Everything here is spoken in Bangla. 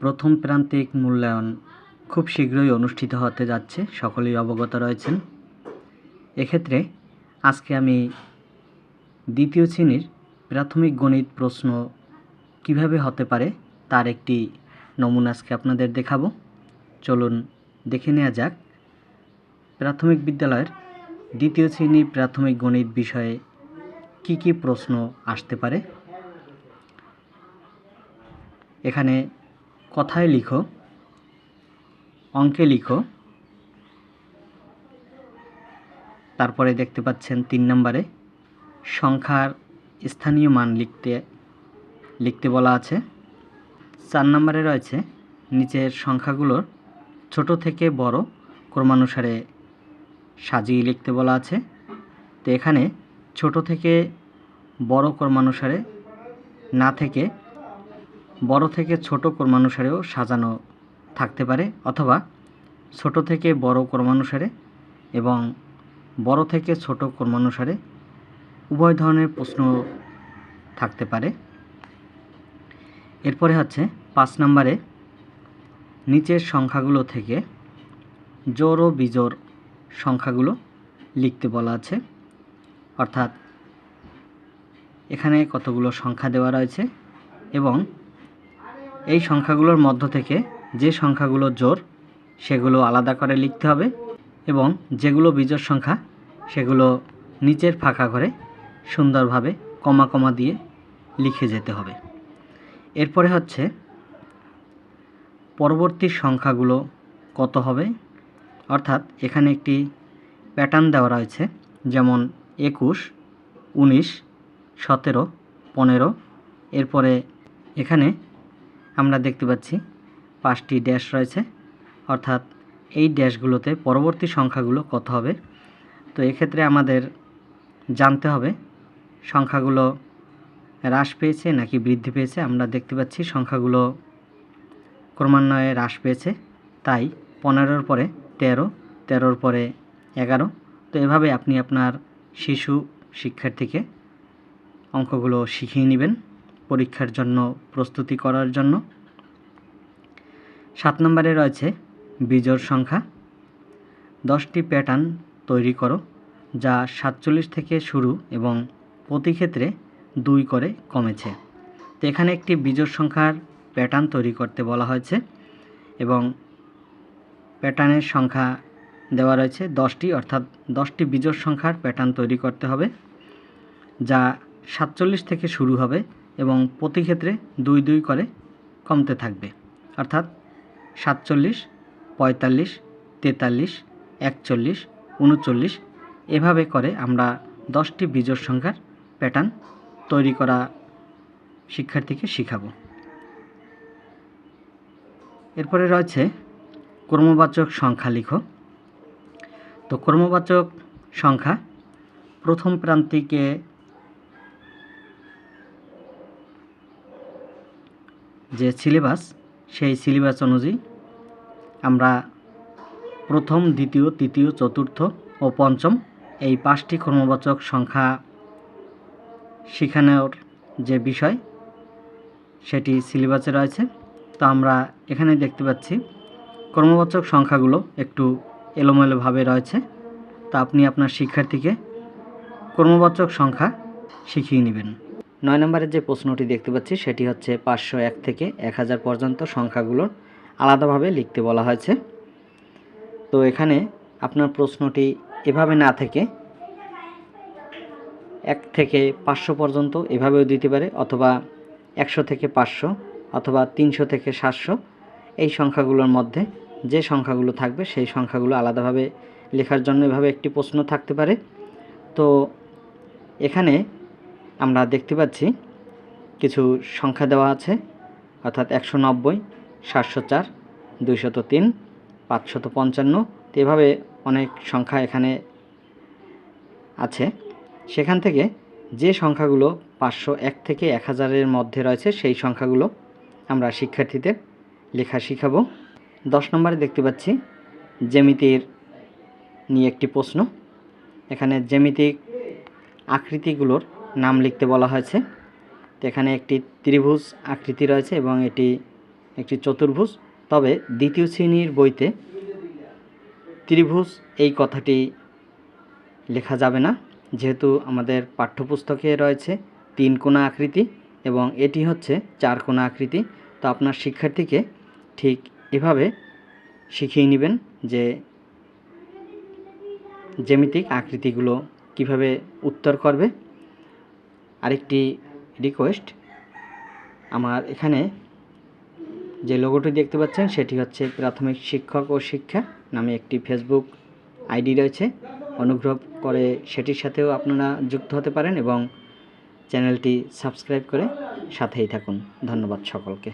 প্রথম প্রান্তিক মূল্যায়ন খুব শীঘ্রই অনুষ্ঠিত হতে যাচ্ছে, সকলেই অবগত রয়েছেন। এক্ষেত্রে আজকে আমি দ্বিতীয় শ্রেণির প্রাথমিক গণিত প্রশ্ন কীভাবে হতে পারে তার একটি নমুনা আজকে আপনাদের দেখাবো। চলুন দেখে নেওয়া যাক। প্রাথমিক বিদ্যালয়ের দ্বিতীয় শ্রেণির প্রাথমিক গণিত বিষয়ে কি কি প্রশ্ন আসতে পারে? এখানে কথায় লিখো, অঙ্কে লিখো। তারপরে দেখতে পাচ্ছেন তিন নম্বরে, সংখ্যার স্থানীয় মান লিখতে লিখতে বলা আছে। চার নম্বরে রয়েছে, নিচের সংখ্যাগুলোর ছোট থেকে বড় ক্রমানুসারে সাজিয়ে লিখতে বলা আছে। তো এখানে ছোট থেকে বড় ক্রমানুসারে না থেকে বড় থেকে ছোট ক্রমানুসারেও সাজানো থাকতে পারে, অথবা ছোট থেকে বড় ক্রমানুসারে এবং বড় থেকে ছোট ক্রমানুসারে উভয় ধরনের প্রশ্ন থাকতে পারে। এরপরে হচ্ছে পাঁচ নম্বরে, নিচের সংখ্যাগুলো থেকে জোর ও বিজোর সংখ্যাগুলো লিখতে বলা আছে। অর্থাৎ এখানে কতগুলো সংখ্যা দেওয়া রয়েছে এবং এই সংখ্যাগুলোর মধ্য থেকে যে সংখ্যাগুলো জোর, সেগুলো আলাদা করে লিখতে হবে এবং যেগুলো বিজোড় সংখ্যা, সেগুলো নিচের ফাঁকা করে সুন্দরভাবে কমা কমা দিয়ে লিখে যেতে হবে। এরপরে হচ্ছে পরবর্তী সংখ্যাগুলো কত হবে? অর্থাৎ এখানে একটি প্যাটার্ন দেওয়া রয়েছে, যেমন একুশ, উনিশ, সতেরো, পনেরো। এরপরে এখানে আমরা দেখতে পাচ্ছি পাঁচটি ড্যাশ রয়েছে। অর্থাৎ এই ড্যাশগুলোতে পরবর্তী সংখ্যাগুলো কত হবে? তো এক্ষেত্রে আমাদের জানতে হবে সংখ্যাগুলো হ্রাস পেয়েছে নাকি বৃদ্ধি পেয়েছে। আমরা দেখতে পাচ্ছি সংখ্যাগুলো ক্রমান্বয়ে হ্রাস পেয়েছে। তাই পনেরোর পরে তেরো, তেরোর পরে এগারো। তো এভাবে আপনি আপনার শিশু শিক্ষার্থীকে অঙ্কগুলো শিখিয়ে নেবেন। পরীক্ষার জন্য, প্রস্তুতি করার জন্য। সাত নম্বরে রয়েছে বিজোড় সংখ্যা। দশটি প্যাটার্ন তৈরি করো, যা সাতচল্লিশ থেকে শুরু এবং প্রতি ক্ষেত্রে দুই করে কমেছে। তো এখানে একটি বিজোড় সংখ্যার প্যাটার্ন তৈরি করতে বলা হয়েছে এবং প্যাটার্নের সংখ্যা দেওয়া রয়েছে দশটি, অর্থাৎ দশটি বিজোড় সংখ্যার প্যাটার্ন তৈরি করতে হবে, যা সাতচল্লিশ থেকে শুরু হবে এবং প্রতি ক্ষেত্রে দুই দুই করে কমতে থাকবে। অর্থাৎ সাতচল্লিশ, পঁয়তাল্লিশ, তেতাল্লিশ, একচল্লিশ, উনচল্লিশ এভাবে করে আমরা দশটি বিজোড় সংখ্যার প্যাটার্ন তৈরি করা শিক্ষার্থীকে শিখাবো। এরপরে রয়েছে ক্রমবাচক সংখ্যা লিখো। তো ক্রমবাচক সংখ্যা প্রথম প্রান্তিকে যে সিলেবাস সেই সিলেবাস অনুযায়ী আমরা প্রথম, দ্বিতীয়, তৃতীয়, চতুর্থ ও পঞ্চম এই পাঁচটি ক্রমবাচক সংখ্যা শেখানোর যে বিষয়, সেটি সিলেবাসে রয়েছে। তো আমরা এখানে দেখতে পাচ্ছি কর্মবাচক সংখ্যাগুলো একটু এলোমেলোভাবে রয়েছে। তা আপনি আপনার শিক্ষার্থীকে কর্মবাচক সংখ্যা শিখিয়ে নেবেন। নয় নম্বরের যে প্রশ্নটি দেখতে পাচ্ছি, সেটি হচ্ছে পাঁচশো এক থেকে এক হাজার পর্যন্ত সংখ্যাগুলোর আলাদাভাবে লিখতে বলা হয়েছে। তো এখানে আপনার প্রশ্নটি এভাবে না থেকে এক থেকে পাঁচশো পর্যন্ত এভাবেও দিতে পারে, অথবা একশো থেকে পাঁচশো, অথবা তিনশো থেকে সাতশো। এই সংখ্যাগুলোর মধ্যে যে সংখ্যাগুলো থাকবে, সেই সংখ্যাগুলো আলাদাভাবে লেখার জন্য এভাবে একটি প্রশ্ন থাকতে পারে। তো এখানে আমরা দেখতে পাচ্ছি কিছু সংখ্যা দেওয়া আছে, অর্থাৎ একশো নব্বই, সাতশো চার, দুইশত তিন, পাঁচশত পঞ্চান্ন এভাবে অনেক সংখ্যা এখানে আছে। সেখান থেকে যে সংখ্যাগুলো পাঁচশো এক থেকে এক হাজারের মধ্যে রয়েছে, সেই সংখ্যাগুলো আমরা শিক্ষার্থীদের লেখা শিখাবো। দশ নম্বরে দেখতে পাচ্ছি জ্যামিতির নিয়ে একটি প্রশ্ন। এখানে জ্যামিতিক আকৃতিগুলোর নাম লিখতে বলা হয়েছে। তো এখানে একটি ত্রিভুজ আকৃতি রয়েছে এবং এটি একটি চতুর্ভুজ। তবে দ্বিতীয় শ্রেণির বইতে ত্রিভুজ এই কথাটি লেখা যাবে না। যেহেতু আমাদের পাঠ্যপুস্তকে রয়েছে তিন কোণা আকৃতি এবং এটি হচ্ছে চার কোণা আকৃতি। তো আপনার শিক্ষার্থীকে ঠিক এভাবে শিখিয়ে নেবেন যে জ্যামিতিক আকৃতিগুলো কীভাবে উত্তর করবে। আরেকটি রিকোয়েস্ট আমার এখানে যে লোগোটি দেখতে পাচ্ছেন, সেটি হচ্ছে প্রাথমিক শিক্ষক ও শিক্ষা নামে একটি ফেসবুক আইডি রয়েছে। অনুগ্রহ করে সেটির সাথেও আপনারা যুক্ত হতে পারেন এবং চ্যানেলটি সাবস্ক্রাইব করে সাথেই থাকুন। ধন্যবাদ সকলকে।